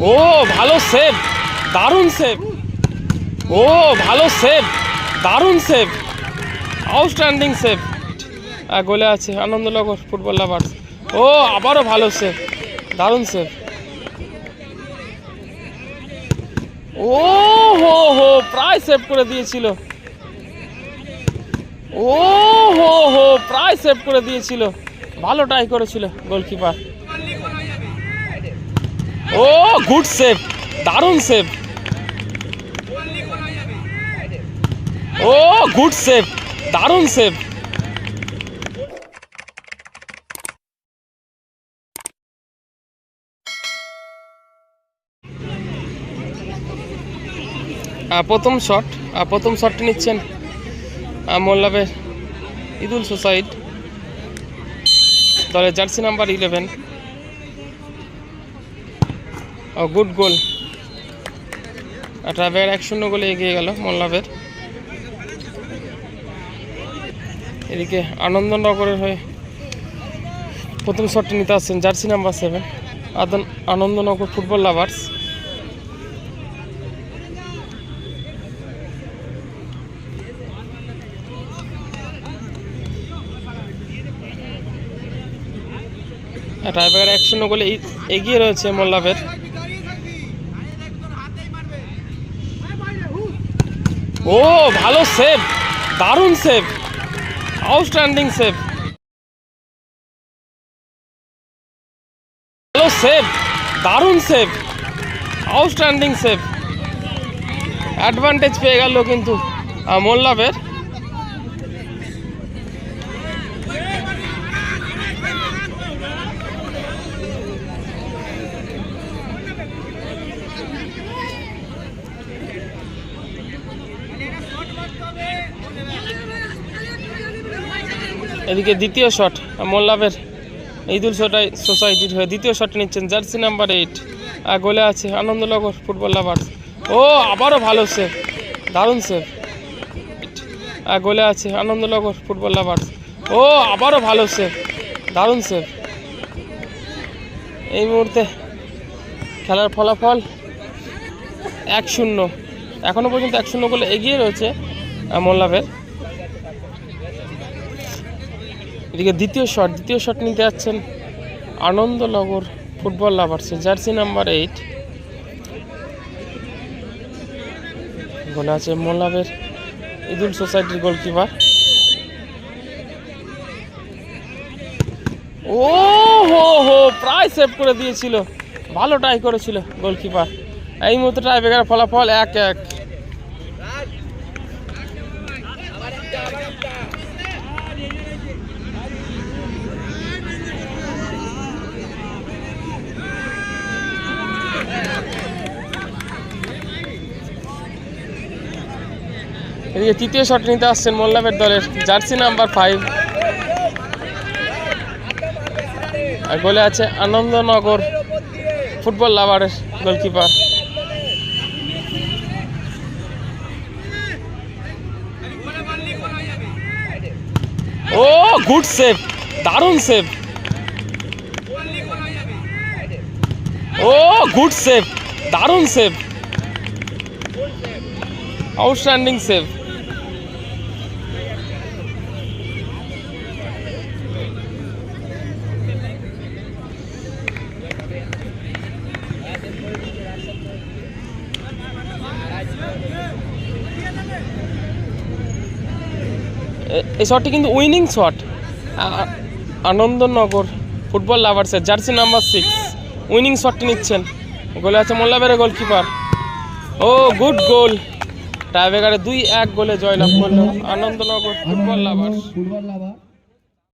ও, ভালো সেভ দারুণ সেভ ও, ভালো সেভ দারুণ সেভ আউটস্ট্যান্ডিং সেভ গোলে আছে, আনন্দনগর ফুটবল লাভার ও, আবারও ভালো সেভ দারুণ সেভ ও, হো হো, প্রায় সেভ করে দিয়েছিল। ও, হো হো, প্রায় সেভ করে দিয়েছিল। ভালো ট্রাই করেছিল গোলকিপার ও গুড সেভ দারুণ সেভ ও গুড সেভ দারুণ সেভ প্রথম শট প্রথম শটটি নিচ্ছেন আহ, মোল্লাবের ইদুল সোসাইড দলের jersey number eleven oh good goal travel এক শূন্য গোলে এগিয়ে গেল মোল্লাবের এদিকে আনন্দনগরের হয়ে প্রথম শটটি নিতে আসছেন জার্সি নাম্বার সেভেন আদন আনন্দনগর ফুটবল লাভার্স রায়বাগার এক শূন্য গোলে এগিয়ে রয়েছে মোল্লাবের ও ভালো সেভ দারুণ সেভ আউটস্ট্যান্ডিং সেভ ভালো সেভ দারুণ সেভ আউটস্ট্যান্ডিং সেভ অ্যাডভান্টেজ পেয়ে গেল কিন্তু আহ, এদিকে দ্বিতীয় শট মোল্লাভের ঈদুল সোটাই সোসাইটির হয়ে দ্বিতীয় শট নিচ্ছেন জার্সি নাম্বার এইট আর গোলে আছে আনন্দনগর ফুটবল লাভার্স ও আবারও ভালো সেভ দারুণ সেভ আর গোলে আছে আনন্দনগর ফুটবল লাভার্স ও আবারও ভালো সেভ দারুণ সেভ এই মুহূর্তে খেলার ফলাফল এক শূন্য। এখনও পর্যন্ত এক শূন্য গোলে এগিয়ে রয়েছে আহ, মোল্লাবের এদিকে দ্বিতীয় শট দ্বিতীয় শট নিতে যাচ্ছেন আনন্দনগর ফুটবল লাভার্সে জার্সি নাম্বার এইট গোলে আছে মোল্লাবের ইদুল সোসাইটির গোলকিপার ও হো হো প্রায় সেভ করে দিয়েছিল। ভালো ট্রাই করেছিল গোলকিপার এই মুহূর্তে ট্রাই বেকার ফলাফল এক এক। এদিকে তৃতীয় শট নিতে আসছেন মোল্লাবের দলের জার্সি নাম্বার ফাইভ আর গোলে আছে, আনন্দনগর ফুটবল লাভারের গোলকিপার ও গুড সেভ দারুণ সেভ ও গুড সেভ দারুণ সেভ আউটস্ট্যান্ডিং সেভ এই শটটি কিন্তু উইনিং শট আনন্দনগর ফুটবল লাভার্সের জার্সি নাম্বার সিক্স উইনিং শটটি নিচ্ছেন। গোলে আছে মোল্লাবের গোলকিপার ও গুড গোল টাইব্রেকারে দুই এক গোলে জয়লাভ করল Anandanagar football lovers football lover